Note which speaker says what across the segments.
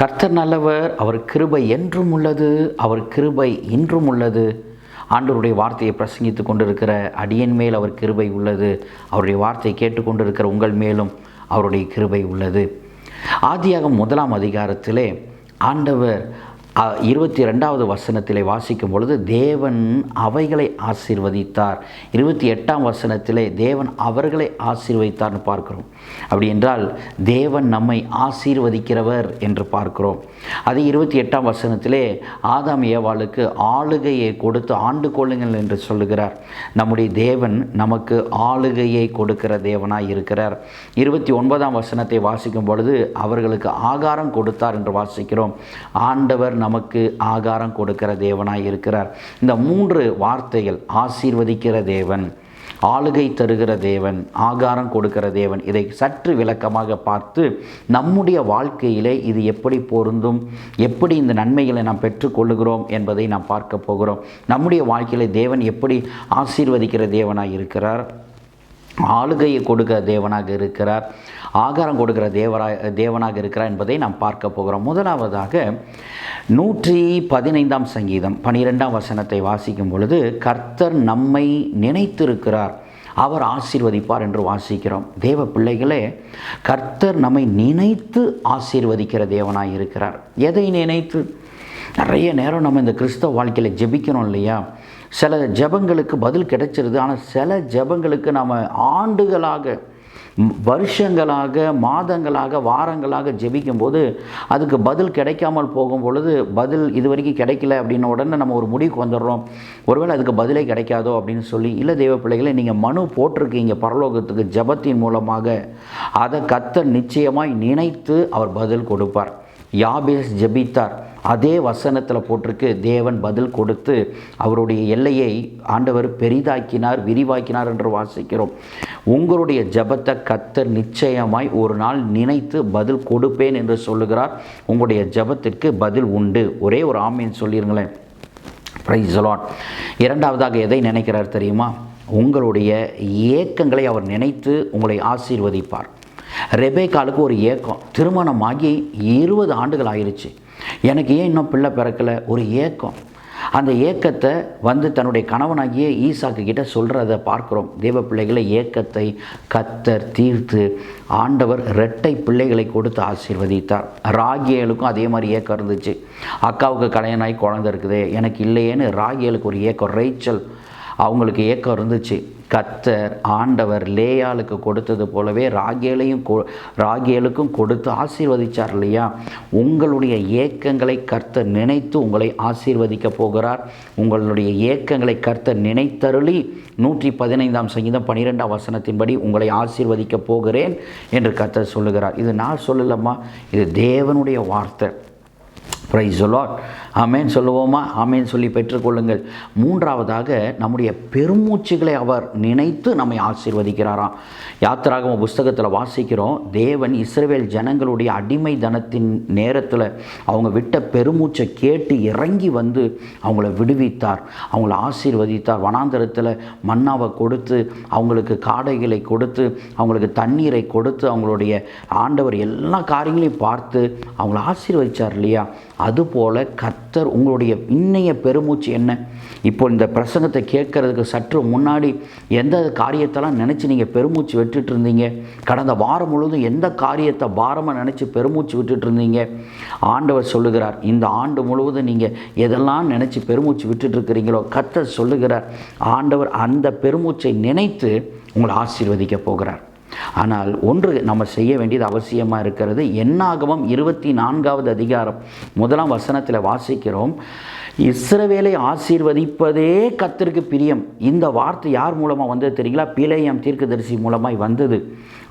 Speaker 1: கர்த்தர் நல்லவர் அவர் கிருபை என்றும் உள்ளது அவர் கிருபை இன்றும் உள்ளது. ஆண்டவருடைய வார்த்தையை பிரசங்கித்து கொண்டிருக்கிற அடியன் மேல் அவர் கிருபை உள்ளது. அவருடைய வார்த்தையை கேட்டுக்கொண்டிருக்கிற உங்கள் மேலும் அவருடைய கிருபை உள்ளது. ஆதியாகம் முதலாம் அதிகாரத்திலே ஆண்டவர் இருபத்தி ரெண்டாவது வசனத்திலே வாசிக்கும் பொழுது தேவன் அவைகளை ஆசீர்வதித்தார். இருபத்தி எட்டாம் வசனத்திலே தேவன் அவர்களை ஆசீர்வதித்தார்னு பார்க்கிறோம். அப்படி என்றால் தேவன் நம்மை ஆசீர்வதிக்கிறவர் என்று பார்க்கிறோம். அது இருபத்தி எட்டாம் வசனத்திலே ஆதாம் ஏவாளுக்கு ஆளுகையை கொடுத்து ஆண்டு கொள்ளுங்கள் என்று சொல்லுகிறார். நம்முடைய தேவன் நமக்கு ஆளுகையை கொடுக்கிற தேவனாய் இருக்கிறார். இருபத்தி ஒன்பதாம் வசனத்தை வாசிக்கும் பொழுது அவர்களுக்கு ஆகாரம் கொடுத்தார் என்று வாசிக்கிறோம். ஆண்டவர் நமக்கு ஆகாரம் கொடுக்கிற தேவனாய் இருக்கிறார். இந்த மூன்று வார்த்தைகள் ஆசீர்வதிக்கிற தேவன் ஆளுகை தருகிற தேவன் ஆகாரம் கொடுக்கிற தேவன். இதை சற்று விளக்கமாக பார்த்து நம்முடைய வாழ்க்கையிலே இது எப்படி பொருந்தும் எப்படி இந்த நன்மைகளை நாம் பெற்றுக்கொள்ளுகிறோம் என்பதை நாம் பார்க்க போகிறோம். நம்முடைய வாழ்க்கையிலே தேவன் எப்படி ஆசீர்வதிக்கிற தேவனாக இருக்கிறார்? ஆளுகையை கொடுக்கிற தேவனாக இருக்கிறார் ஆகாரம் கொடுக்கிற தேவராக தேவனாக இருக்கிறார் என்பதை நாம் பார்க்க போகிறோம். முதலாவதாக நூற்றி பதினைந்தாம் சங்கீதம் பனிரெண்டாம் வசனத்தை வாசிக்கும் பொழுது கர்த்தர் நம்மை நினைத்திருக்கிறார் அவர் ஆசீர்வதிப்பார் என்று வாசிக்கிறோம். தேவ பிள்ளைகளே கர்த்தர் நம்மை நினைத்து ஆசீர்வதிக்கிற தேவனாக இருக்கிறார். எதை நினைத்து? நிறைய நேரம் நம்ம இந்த கிறிஸ்தவ வாழ்க்கையில் ஜெபிக்கிறோம் இல்லையா? சில ஜெபங்களுக்கு பதில் கிடைச்சிருது. ஆனால் சில ஜெபங்களுக்கு நாம் ஆண்டுகளாக வருஷங்களாக மாதங்களாக வாரங்களாக ஜெபிக்கும்போது அதுக்கு பதில் கிடைக்காமல் போகும் பொழுது பதில் இது வரைக்கும் கிடைக்கல அப்படின்ன உடனே நம்ம ஒரு முடிவுக்கு வந்துடுறோம். ஒருவேளை அதுக்கு பதிலே கிடைக்காதோ அப்படின்னு சொல்லி இல்லை தெய்வ பிள்ளைகளை நீங்கள் மனு போட்டிருக்கீங்க பரலோகத்துக்கு ஜெபத்தின் மூலமாக. அதை கத்த நிச்சயமாய் நினைத்து அவர் பதில் கொடுப்பார். யாபேஸ் ஜெபித்தார். அதே வசனத்தில் போட்டிருக்கு தேவன் பதில் கொடுத்து அவருடைய எல்லையை ஆண்டவர் பெரிதாக்கினார் விரிவாக்கினார் என்று வாசிக்கிறோம். உங்களுடைய ஜெபத்தை கத்தர் நிச்சயமாய் ஒரு நாள் நினைத்து பதில் கொடுப்பேன் என்று சொல்லுகிறார். உங்களுடைய ஜபத்திற்கு பதில் உண்டு. ஒரே ஒரு ஆமீன் சொல்லிருங்களேன். ப்ரைஸ் லாட் இரண்டாவதாக எதை நினைக்கிறார் தெரியுமா? உங்களுடைய ஏக்கங்களை அவர் நினைத்து உங்களை ஆசீர்வதிப்பார். ரெபேக்காலுக்கு ஒரு ஏக்கம் திருமணமாகி இருபது ஆண்டுகள் ஆயிடுச்சு எனக்கு ஏன் இன்னும் பிள்ளை பிறக்கலை? ஒரு ஏக்கம். அந்த ஏக்கத்தை வந்து தன்னுடைய கணவனாகிய ஈசாக்கு கிட்ட சொல்கிறத பார்க்குறோம். தேவ பிள்ளைகளை ஏக்கத்தை கத்தர் தீர்த்து ஆண்டவர் ரெட்டை பிள்ளைகளை கொடுத்து ஆசீர்வதித்தார். ராகியலுக்கும் அதே மாதிரி ஏக்கம் இருந்துச்சு. அக்காவுக்கு கலையனாய் குழந்தை இருக்குது. எனக்கு இல்லையேன்னு ராகியலுக்கு ஒரு ஏக்கம். ரைச்சல் அவங்களுக்கு ஏக்கம் இருந்துச்சு. கத்தர் ஆண்டவர் லேயாளுக்கு கொடுத்தது போலவே ராகேலையும் கொ ராகேலுக்கும் கொடுத்து ஆசீர்வதிச்சார் இல்லையா? உங்களுடைய ஏக்கங்களை கர்த்தர் நினைத்து உங்களை ஆசீர்வதிக்க போகிறார். உங்களுடைய ஏக்கங்களை கர்த்தர் நினைத்தருளி நூற்றி பதினைந்தாம் சங்கீதம் பன்னிரெண்டாம் வசனத்தின்படி உங்களை ஆசீர்வதிக்க போகிறேன் என்று கர்த்தர் சொல்லுகிறார். இது நான் சொல்லலம்மா இது தேவனுடைய வார்த்தை. ப்ரைஸ் லாட் ஆமேன் சொல்லுவோமா? ஆமேன் சொல்லி பெற்றுக்கொள்ளுங்கள். மூன்றாவதாக நம்முடைய பெருமூச்சுகளை அவர் நினைத்து நம்மை ஆசீர்வதிக்கிறாராம். யாத்திராகம புஸ்தகத்தில் வாசிக்கிறோம் தேவன் இஸ்ரேல் ஜனங்களுடைய அடிமை தனத்தின் நேரத்தில் அவங்க விட்ட பெருமூச்சை கேட்டு இறங்கி வந்து அவங்கள விடுவித்தார். அவங்கள ஆசீர்வதித்தார். வனாந்தரத்தில் மன்னாவை கொடுத்து அவங்களுக்கு காடைகளை கொடுத்து அவங்களுக்கு தண்ணீரை கொடுத்து அவங்களுடைய ஆண்டவர் எல்லா காரியங்களையும் பார்த்து அவங்கள ஆசீர்வதித்தார் இல்லையா? அதுபோல் கர்த்தர் உங்களுடைய இன்னைய பெருமூச்சு என்ன? இப்போ இந்த பிரசங்கத்தை கேட்கறதுக்கு சற்று முன்னாடி எந்த காரியத்தெல்லாம் நினச்சி நீங்கள் பெருமூச்சு விட்டுட்டு இருந்தீங்க? கடந்த வாரம் முழுவதும் எந்த காரியத்தை பாரமாக நினச்சி பெருமூச்சு விட்டுட்டு இருந்தீங்க? ஆண்டவர் சொல்லுகிறார் இந்த ஆண்டு முழுவதும் நீங்கள் எதெல்லாம் நினச்சி பெருமூச்சு விட்டுட்டு இருக்கிறீங்களோ கர்த்தர் சொல்லுகிறார் ஆண்டவர் அந்த பெருமூச்சை நினைத்து உங்களை ஆசீர்வதிக்க போகிறார். ஆனால் ஒன்று நம்ம செய்ய வேண்டியது அவசியமாக இருக்கிறது. என்னாகவும் இருபத்தி நான்காவது அதிகாரம் முதலாம் வசனத்தில் வாசிக்கிறோம். இஸ்ரவேலை ஆசீர்வதிப்பதே கத்திற்கு பிரியம். இந்த வார்த்தை யார் மூலமாக வந்தது தெரியுங்களா? பிழையம் தீர்க்கதரிசி மூலமாய் வந்தது.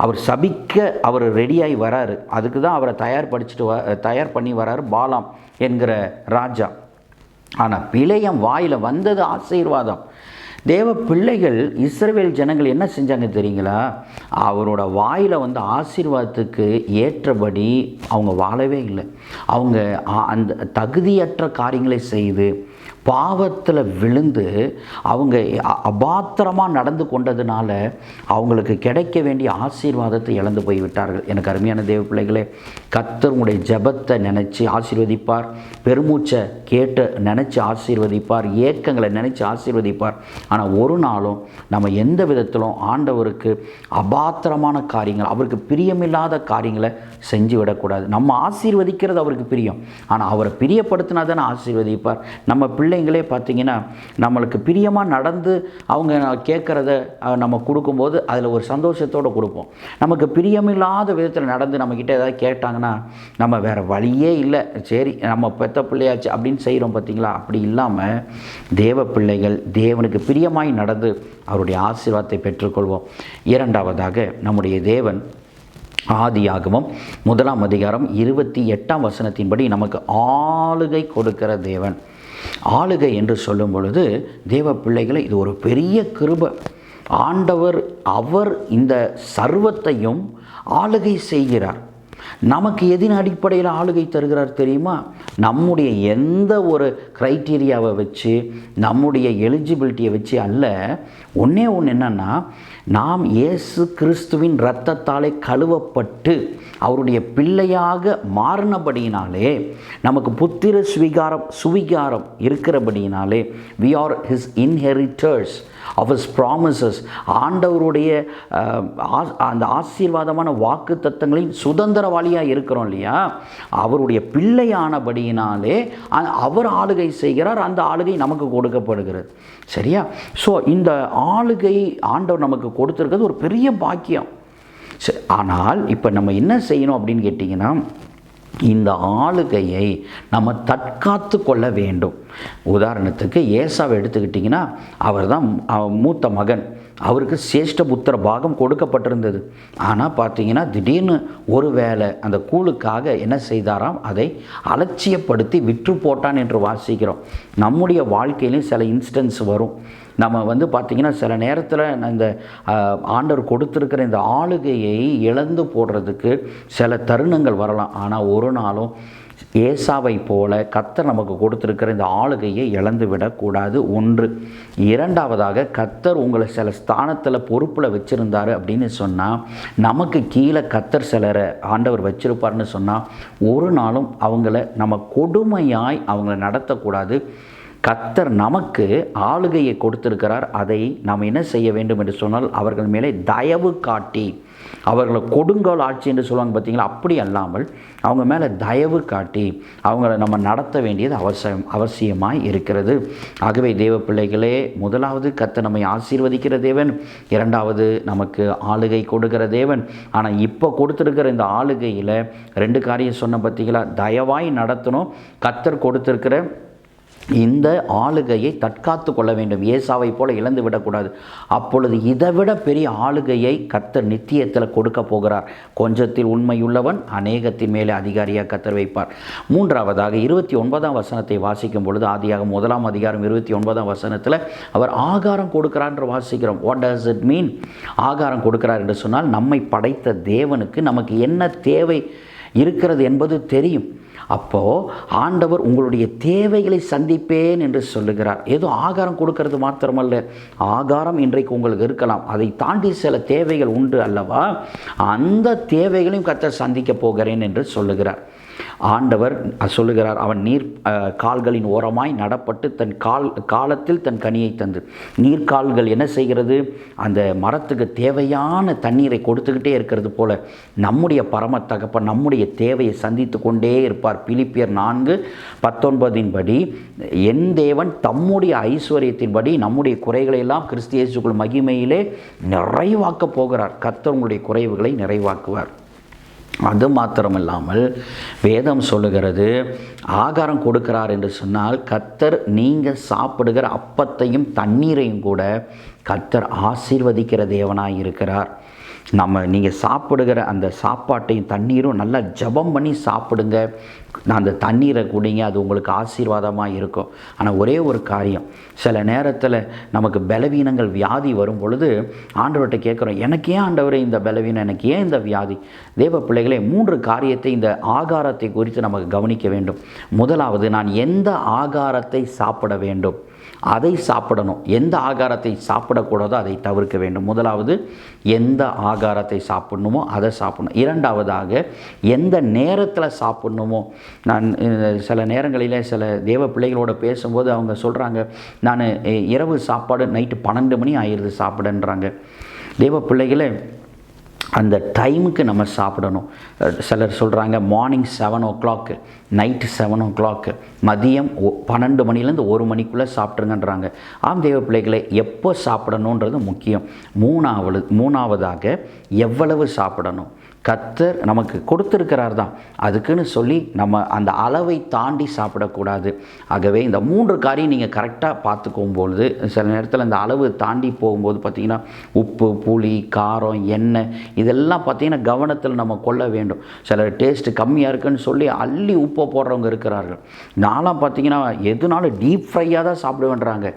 Speaker 1: அவர் சபிக்க அவர் ரெடியாகி வராரு. அதுக்கு தான் அவரை தயார் படிச்சுட்டு வ தயார் பண்ணி வராரு பாலாம் என்கிற ராஜா. ஆனால் பிழையம் வாயில் வந்தது ஆசீர்வாதம். தேவ பிள்ளைகள் இஸ்ரவேல் ஜனங்கள் என்ன செஞ்சாங்க தெரியுங்களா? அவரோட வாயில் வந்து ஆசீர்வாதத்துக்கு ஏற்றபடி அவங்க வாழவே இல்லை. அவங்க அந்த தகுதியற்ற காரியங்களை செய்து பாவத்தில் விழுந்து அவங்க அபாத்திரமாக நடந்து கொண்டதுனால அவங்களுக்கு கிடைக்க வேண்டிய ஆசீர்வாதத்தை இழந்து போய்விட்டார்கள் எனக்கு அருமையான தேவ பிள்ளைகளே கத்தருடைய ஜபத்தை ஜெபத்தை நினச்சி ஆசீர்வதிப்பார். பெருமூச்சை கேட்டு நினச்சி ஆசீர்வதிப்பார். ஏக்கங்களை நினச்சி ஆசீர்வதிப்பார். ஆனால் ஒரு நாளும் நம்ம எந்த விதத்திலும் ஆண்டவருக்கு அபாத்திரமான காரியங்கள் அவருக்கு பிரியமில்லாத காரியங்களை செஞ்சு விடக்கூடாது. நம்ம ஆசீர்வதிக்கிறது அவருக்கு பிரியம். ஆனால் அவரை பிரியப்படுத்தினா தானே ஆசீர்வதிப்பார். நம்ம பிள்ளைங்களே பார்த்திங்கன்னா நம்மளுக்கு பிரியமாக நடந்து அவங்க கேட்குறத நம்ம கொடுக்கும்போது அதில் ஒரு சந்தோஷத்தோடு கொடுப்போம். நமக்கு பிரியமில்லாத விதத்தில் நடந்து நம்மக்கிட்ட ஏதாவது கேட்டாங்கன்னா நம்ம வேறு வழியே இல்லை. சரி நம்ம பெத்த பிள்ளையாச்சு அப்படின்னு செய்கிறோம் பார்த்தீங்களா? அப்படி இல்லாமல் தேவ பிள்ளைகள் தேவனுக்கு பிரியமாய் நடந்து அவருடைய ஆசீர்வாதத்தை பெற்றுக்கொள்வோம். இரண்டாவதாக நம்முடைய தேவன் ஆதியாகமம் முதலாம் அதிகாரம் இருபத்தி எட்டாம் வசனத்தின்படி நமக்கு ஆளுகை கொடுக்கிற தேவன். ஆளுகை என்று சொல்லும் பொழுது தேவ பிள்ளைகளை இது ஒரு பெரிய கிருபை. ஆண்டவர் அவர் இந்த சர்வத்தையும் ஆளுகை செய்கிறார். நமக்கு எதின் அடிப்படையில் ஆளுகை தருகிறார் தெரியுமா? நம்முடைய எந்த ஒரு க்ரைட்டீரியாவை வச்சு நம்முடைய எலிஜிபிலிட்டியை வச்சு அல்ல ஒன்றே ஒன்று என்னன்னா நாம் இயேசு கிறிஸ்துவின் இரத்தத்தாலே கழுவப்பட்டு அவருடைய பிள்ளையாக மாறினபடியினாலே நமக்கு புத்திர சுவிகாரம் சுவிகாரம் இருக்கிறபடியினாலே we are his inheritors ours promises ஆண்டவருடைய அந்த ஆசீர்வாதமான வாக்கு தத்தங்களின் சுதந்திரவாளியாக இருக்கிறோம் இல்லையா? அவருடைய பிள்ளையானபடியினாலே அவர் ஆளுகை செய்கிறார் அந்த ஆளுகை நமக்கு கொடுக்கப்படுகிறது. சரியா? ஸோ இந்த ஆளுகை ஆண்டவர் நமக்கு கொடுத்துருக்கிறது ஒரு பெரிய பாக்கியம். சரி, ஆனால் இப்போ நம்ம என்ன செய்யணும் அப்படின்னு கேட்டிங்கன்னா இந்த ஆளுகையை நம்ம தற்காத்து கொள்ள வேண்டும். உதாரணத்துக்கு ஏசாவை எடுத்துக்கிட்டிங்கன்னா அவர் தான் மூத்த மகன். அவருக்கு சேஷ்ட புத்திர பாகம் கொடுக்கப்பட்டிருந்தது. ஆனால் பார்த்தீங்கன்னா திடீர்னு ஒரு வேளை அந்த கூழுக்காக என்ன செய்தாராம்? அதை அலட்சியப்படுத்தி விற்று போட்டான் என்று வாசிக்கிறோம். நம்முடைய வாழ்க்கையிலும் சில இன்ஸ்டன்ஸ் வரும். நம்ம வந்து பார்த்திங்கன்னா சில நேரத்தில் இந்த ஆண்டவர் கொடுத்துருக்கிற இந்த ஆளுகையை இழந்து போடுறதுக்கு சில தருணங்கள் வரலாம். ஆனால் ஒரு நாளும் ஏசாவை போல கத்தர் நமக்கு கொடுத்துருக்கிற இந்த ஆளுகையை இழந்து விடக்கூடாது. ஒன்று. இரண்டாவதாக கத்தர் உங்களை சில ஸ்தானத்தில் பொறுப்பில் வச்சுருந்தாரு அப்படின்னு சொன்னால் நமக்கு கீழே கத்தர் சிலரை ஆண்டவர் வச்சிருப்பார்னு சொன்னால் ஒரு நாளும் அவங்கள நம்ம கொடுமையாய் அவங்கள நடத்தக்கூடாது. கத்தர் நமக்கு ஆளுகையை கொடுத்திருக்கிறார். அதை நாம் என்ன செய்ய வேண்டும் என்று சொன்னால் அவர்கள் மேலே தயவு காட்டி அவர்களை கொடுங்கோல் ஆட்சி என்று சொல்லுவாங்க பார்த்தீங்களா? அப்படி அல்லாமல் அவங்க மேலே தயவு காட்டி அவங்கள நம்ம நடத்த வேண்டியது அவசியம் அவசியமாக இருக்கிறது. ஆகவே தேவ பிள்ளைகளே முதலாவது கத்த நம்மை ஆசீர்வதிக்கிற தேவன் இரண்டாவது நமக்கு ஆளுகை கொடுக்கிற தேவன். ஆனால் இப்போ கொடுத்துருக்கிற இந்த ஆளுகையில் ரெண்டு காரியம் சொன்ன பார்த்தீங்களா? தயவாய் நடத்தணும். கத்தர் கொடுத்துருக்கிற இந்த ஆளுகையை தற்காத்து கொள்ள வேண்டும். ஏசாவை போல இழந்து விடக்கூடாது. அப்பொழுது இதைவிட பெரிய ஆளுகையை கர்த்தர் நித்தியத்தில் கொடுக்க போகிறார். கொஞ்சத்தில் உண்மையுள்ளவன் அநேகத்தின் மேலே அதிகாரியாக கத்தர் வைப்பார். மூன்றாவதாக இருபத்தி ஒன்பதாம் வசனத்தை வாசிக்கும் பொழுது ஆதியாக முதலாம் அதிகாரம் இருபத்தி ஒன்பதாம் வசனத்தில் அவர் ஆகாரம் கொடுக்கிறார் என்று வாசிக்கிறோம். வாட் டஸ் இட் மீன் ஆகாரம் கொடுக்கிறார் என்று சொன்னால் நம்மை படைத்த தேவனுக்கு நமக்கு என்ன தேவை? இருக்கிறது என்பது தெரியும். அப்போது ஆண்டவர் உங்களுடைய தேவைகளை சந்திப்பேன் என்று சொல்லுகிறார். ஏதோ ஆகாரம் கொடுக்கறது மாத்திரமல்ல. ஆகாரம் இன்றைக்கு உங்களுக்கு இருக்கலாம். அதை தாண்டி சில தேவைகள் உண்டு அல்லவா? அந்த தேவைகளையும் கர்த்தர் சந்திக்க போகிறேன் என்று சொல்லுகிறார். ஆண்டவர் சொல்லுகிறார் அவன் நீர் கால்களின் ஓரமாய் நடப்பட்டு தன் கால் காலத்தில் தன் கனியை தந்து. நீர்கால்கள் என்ன செய்கிறது? அந்த மரத்துக்கு தேவையான தண்ணீரை கொடுத்துக்கிட்டே இருக்கிறது போல நம்முடைய பரம தகப்பன் நம்முடைய தேவையை சந்தித்து கொண்டே இருப்பார். பிலிப்பியர் நான்கு பத்தொன்பதின் படி என் தேவன் தம்முடைய ஐஸ்வர்யத்தின்படி நம்முடைய குறைகளை எல்லாம் கிறிஸ்தியேசுக்குள் மகிமையிலே நிறைவாக்கப் போகிறார். கர்த்தர் உங்களுடைய குறைவுகளை நிறைவாக்குவார். அது மாத்திரமில்லாமல் வேதம் சொல்லுகிறது ஆகாரம் கொடுக்கிறார் என்று சொன்னால் கத்தர் நீங்கள் சாப்பிடுகிற அப்பத்தையும் தண்ணீரையும் கூட கத்தர் ஆசீர்வதிக்கிற தேவனாய் இருக்கிறார். நம்ம நீங்கள் சாப்பிடுகிற அந்த சாப்பாட்டையும் தண்ணீரும் நல்லா ஜெபம் பண்ணி சாப்பிடுங்க. அந்த தண்ணீரை குடிங்க அது உங்களுக்கு ஆசீர்வாதமாக இருக்கும். ஆனால் ஒரே ஒரு காரியம் சில நேரத்தில் நமக்கு பலவீனங்கள் வியாதி வரும் பொழுது ஆண்டவர்கிட்ட கேட்குறோம் எனக்கு ஏன் ஆண்டவரே இந்த பலவீனம்? எனக்கு ஏன் இந்த வியாதி? தேவ பிள்ளைகளே மூன்று காரியத்தை இந்த ஆகாரத்தை குறித்து நமக்கு கவனிக்க வேண்டும். முதலாவது நான் எந்த ஆகாரத்தை சாப்பிட வேண்டும்? அதை சாப்பிடணும். எந்த ஆகாரத்தை சாப்பிடக்கூடாதோ அதை தவிர்க்க வேண்டும். முதலாவது எந்த ஆகாரத்தை சாப்பிடணுமோ அதை சாப்பிடணும். இரண்டாவதாக எந்த நேரத்தில் சாப்பிடணுமோ நான் சில நேரங்களில் சில தேவ பிள்ளைகளோட பேசும்போது அவங்க சொல்கிறாங்க நான் இரவு சாப்பாடு நைட்டு பன்னெண்டு மணி ஆயிடுது சாப்பிடன்றாங்க. தேவ பிள்ளைகளை அந்த டைமுக்கு நம்ம சாப்பிடணும். சிலர் சொல்கிறாங்க morning seven o'clock night seven o'clock மதியம் ஒ- பன்னெண்டு மணிலேருந்து ஒரு மணிக்குள்ளே சாப்பிட்ருங்கன்றாங்க ஆம் தெய்வ பிள்ளைகளை எப்போ சாப்பிடணுன்றது முக்கியம். மூணாவது மூணாவதாக எவ்வளவு சாப்பிடணும்? கத்தர் நமக்கு கொடுத்துருக்கிறார் தான் அதுக்குன்னு சொல்லி நம்ம அந்த அளவை தாண்டி சாப்பிடக்கூடாது. ஆகவே இந்த மூன்று காரியம் நீங்கள் கரெக்டாக பார்த்துக்கும் பொழுது சில நேரத்தில் இந்த அளவு தாண்டி போகும்போது பார்த்திங்கன்னா உப்பு புளி காரம் எண்ணெய் இதெல்லாம் பார்த்திங்கன்னா கவனத்தில் நம்ம கொள்ள வேண்டும். சில டேஸ்ட்டு கம்மியாக இருக்குன்னு சொல்லி அள்ளி உப்பை போடுறவங்க இருக்கிறார்கள். நான்லாம் பார்த்திங்கன்னா எதுனாலும் டீப் ஃப்ரையாக தான் சாப்பிடுவேன்றாங்க.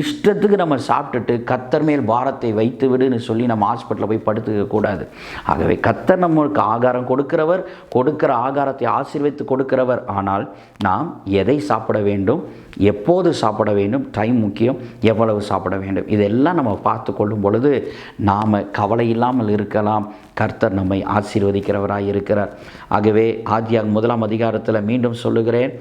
Speaker 1: இஷ்டத்துக்கு நம்ம சாப்பிட்டுட்டு கத்தர் மேல் பாரத்தை வைத்து விடுன்னு சொல்லி நம்ம ஹாஸ்பிட்டலில் போய் படுத்துக்க கூடாது ஆகவே கத்தர் நம்ம நம்மளுக்கு ஆகாரம் கொடுக்கிறவர் கொடுக்கிற ஆகாரத்தை ஆசீர்வித்து கொடுக்கிறவர். ஆனால் நாம் எதை சாப்பிட வேண்டும் எப்போது சாப்பிட வேண்டும் டைம் முக்கியம் எவ்வளவு சாப்பிட வேண்டும் இதெல்லாம் நம்ம பார்த்து கொள்ளும் பொழுது நாம் கவலை இல்லாமல் இருக்கலாம். கர்த்தர் நம்மை ஆசீர்வதிக்கிறவராக இருக்கிறார். ஆகவே ஆதியாக முதலாம் அதிகாரத்தில் மீண்டும் சொல்லுகிறேன்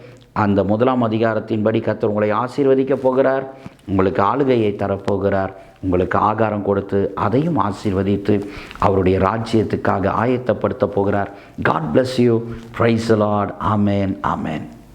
Speaker 1: அந்த முதலாம் அதிகாரத்தின்படி கர்த்தர் உங்களை ஆசீர்வதிக்கப் போகிறார் உங்களுக்கு ஆளுகையை தரப்போகிறார். உங்களுக்கு ஆகாரம் கொடுத்து அதையும் ஆசீர்வதித்து அவருடைய ராஜ்யத்துக்காக ஆயத்தப்படுத்த போகிறார். God bless you praise Lord amen amen